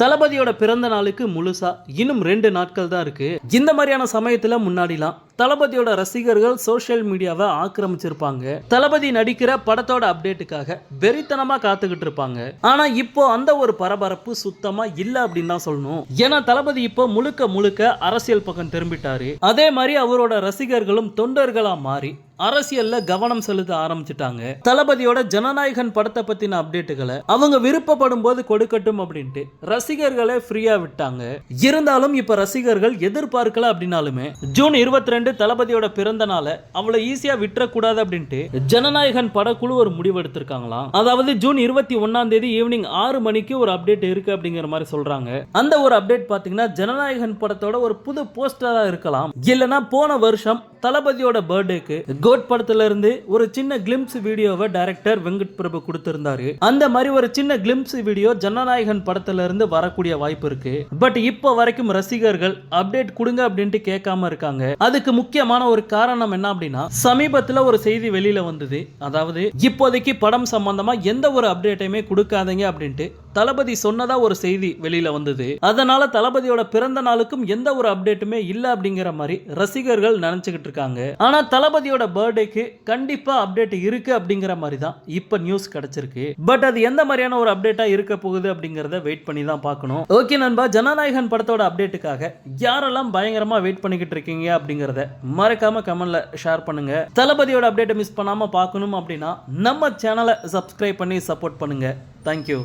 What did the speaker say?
தளபதியோட பிறந்த நாளுக்கு முழுசா இன்னும் ரெண்டு நாட்கள் தான் இருக்கு. இந்த மாதிரியான சமயத்துல முன்னாடிலாம் தளபதியோட ரசிகர்கள் சோஷியல் மீடியாவை ஆக்கிரமிச்சிருப்பாங்க. தளபதி நடிக்கிற படத்தோட அப்டேட்டுக்காக வெறித்தனமா காத்துக்கிட்டு இருப்பாங்க. ஆனா இப்போ அந்த ஒரு பரபரப்பு சுத்தமா இல்ல அப்படின்னு தான் சொல்லணும். ஏன்னா தளபதி இப்போ முழுக்க முழுக்க அரசியல் பக்கம் திரும்பிட்டாரு. அதே மாதிரி அவரோட ரசிகர்களும் தொண்டர்களா மாறி அரசியல்ல கவனம் செலுத்த ஆரம்பிச்சிட்டாங்க. தளபதியோட ஜனநாயகன் படத்தை பத்தின அப்டேட்டுகளை அவங்க விருப்பப்படும் போது கொடுக்கட்டும் அப்படின்ட்டு ரசிகர்களை ஃப்ரீயா விட்டாங்க. இருந்தாலும் இப்ப ரசிகர்கள் எதிர்பார்க்கல அப்படின்னாலுமே ஜூன் இருபத்தி ரெண்டு தளபதியோட பிறந்த நாளை அவ்வளவு ஈஸியா விட்டுறக்கூடாது அப்படின்ட்டு ஜனநாயகன் படக்குழு ஒரு முடிவு எடுத்திருக்காங்களாம். அதாவது ஜூன் இருபத்தி ஒன்னாம் தேதி ஈவினிங் ஆறு மணிக்கு ஒரு அப்டேட் இருக்கு அப்படிங்கிற மாதிரி சொல்றாங்க. அந்த ஒரு அப்டேட் பாத்தீங்கன்னா ஜனநாயகன் படத்தோட ஒரு புது போஸ்டரா இருக்கலாம். இல்லனா போன வருஷம் தளபதியோட பர்த்டேக்கு கோட் படத்துல இருந்து ஒரு சின்ன கிளிம்ஸ் வீடியோவை டைரக்டர் வெங்கட் பிரபு கொடுத்திருந்தாரு. அந்த மாதிரி ஒரு சின்ன கிளிம்ஸ் வீடியோ ஜனநாயகன் படத்துல இருந்து வரக்கூடிய வாய்ப்பு இருக்கு. பட் இப்போ வரைக்கும் ரசிகர்கள் அப்டேட் கொடுங்க அப்படின்ட்டு கேட்காம இருக்காங்க. அதுக்கு முக்கியமான ஒரு காரணம் என்ன அப்படின்னா சமீபத்துல ஒரு செய்தி வெளியில வந்தது. அதாவது இப்போதைக்கு படம் சம்பந்தமா எந்த ஒரு அப்டேட்டையுமே கொடுக்காதீங்க அப்படின்ட்டு தளபதி சொன்னதா ஒரு செய்தி வெளியில வந்தது. அதனால தளபதியோட பிறந்த நாளுக்கும் எந்த ஒரு அப்டேட்டுமே இல்ல அப்படிங்கிற மாதிரி ரசிகர்கள் நினைச்சுக்கிட்டு இருக்காங்க. ஆனா தளபதியோட பர்த்டேக்கு கண்டிப்பா அப்டேட் இருக்கு அப்படிங்கிற மாதிரி தான் இப்ப நியூஸ் கிடைச்சிருக்கு. பட் அது எந்த மாதிரியான ஒரு அப்டேட்டா இருக்க போகுது அப்படிங்கறத வெயிட் பண்ணி தான் பார்க்கணும். ஓகே நண்பா ஜனநாயகன் படத்தோட அப்டேட்டுக்காக யாரெல்லாம் பயங்கரமா வெயிட் பண்ணிக்கிட்டு இருக்கீங்க அப்படிங்கறத மறக்காம கமெண்ட்ல ஷேர் பண்ணுங்க. தளபதியோட அப்டேட்டை மிஸ் பண்ணாம பார்க்கணும் அப்படின்னா நம்ம சேனலை சப்ஸ்கிரைப் பண்ணி சப்போர்ட் பண்ணுங்க. தேங்க்யூ